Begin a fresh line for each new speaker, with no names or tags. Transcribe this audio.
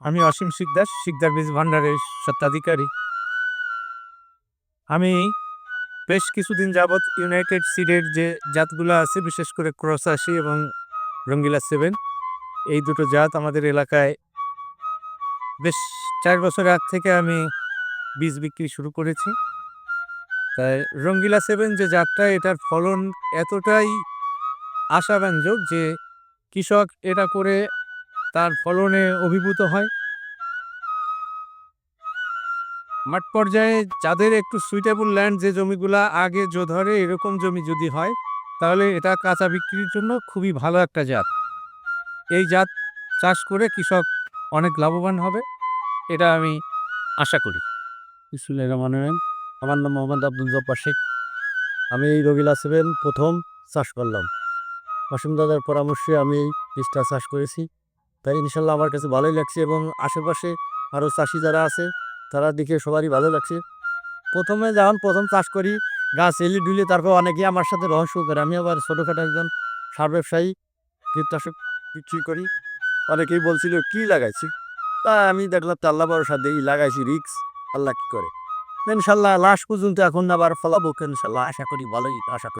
আমি অসীম শিকদার শিকদার বীজ ভান্ডারের স্বত্বাধিকারী। আমি বেশ কিছুদিন যাবৎ ইউনাইটেড সিডের যে জাতগুলো আছে, বিশেষ করে ক্রস আশি এবং রঙ্গিলা সেভেন, এই দুটো জাত আমাদের এলাকায় বেশ চার বছর আগ থেকে আমি বীজ বিক্রি শুরু করেছি। তাই রঙ্গিলা সেভেন যে জাতটা, এটার ফলন এতটাই আশাব্যঞ্জক যে কৃষক এটা করে তার ফলনে অভিভূত হয়। মাঠ পর্যায়ে যাদের একটু সুইটেবল ল্যান্ড যে জমিগুলা আগে জো ধরে এরকম জমি যদি হয়, তাহলে এটা কাঁচা বিক্রির জন্য খুবই ভালো একটা জাত। এই জাত চাষ করে কৃষক অনেক লাভবান হবে, এটা আমি আশা করি।
রহমান আমার নাম মোহাম্মদ আব্দুল জব্বার শেখ। আমি এই রবিলা সেভেন প্রথম চাষ করলাম। অসীম দাদার পরামর্শে আমি এই চাষ করেছি। তাই ইনশাল্লাহ আমার কাছে ভালোই লাগছে এবং আশেপাশে আরও চাষি যারা আছে, তারা দেখে সবারই ভালো লাগছে। প্রথমে যখন প্রথম চাষ করি, গাছ এলি ডুলে তারপর অনেকেই আমার সাথে রহস্য করে। আমি আবার ছোটোখাটো একজন সার ব্যবসায়ী, কীটনাশক বিক্রি করি। অনেকেই বলছিল, কি লাগাইছি? তা আমি দেখলাম তো আল্লাহ ভরসা দিই, লাগাইছি রিক্স আল্লাহ কী করে? ইনশাল্লাহ লাস্ট পর্যন্ত এখন আবার ফলাবো ইনশাল্লাহ। আশা করি ভালোই, আশা করি।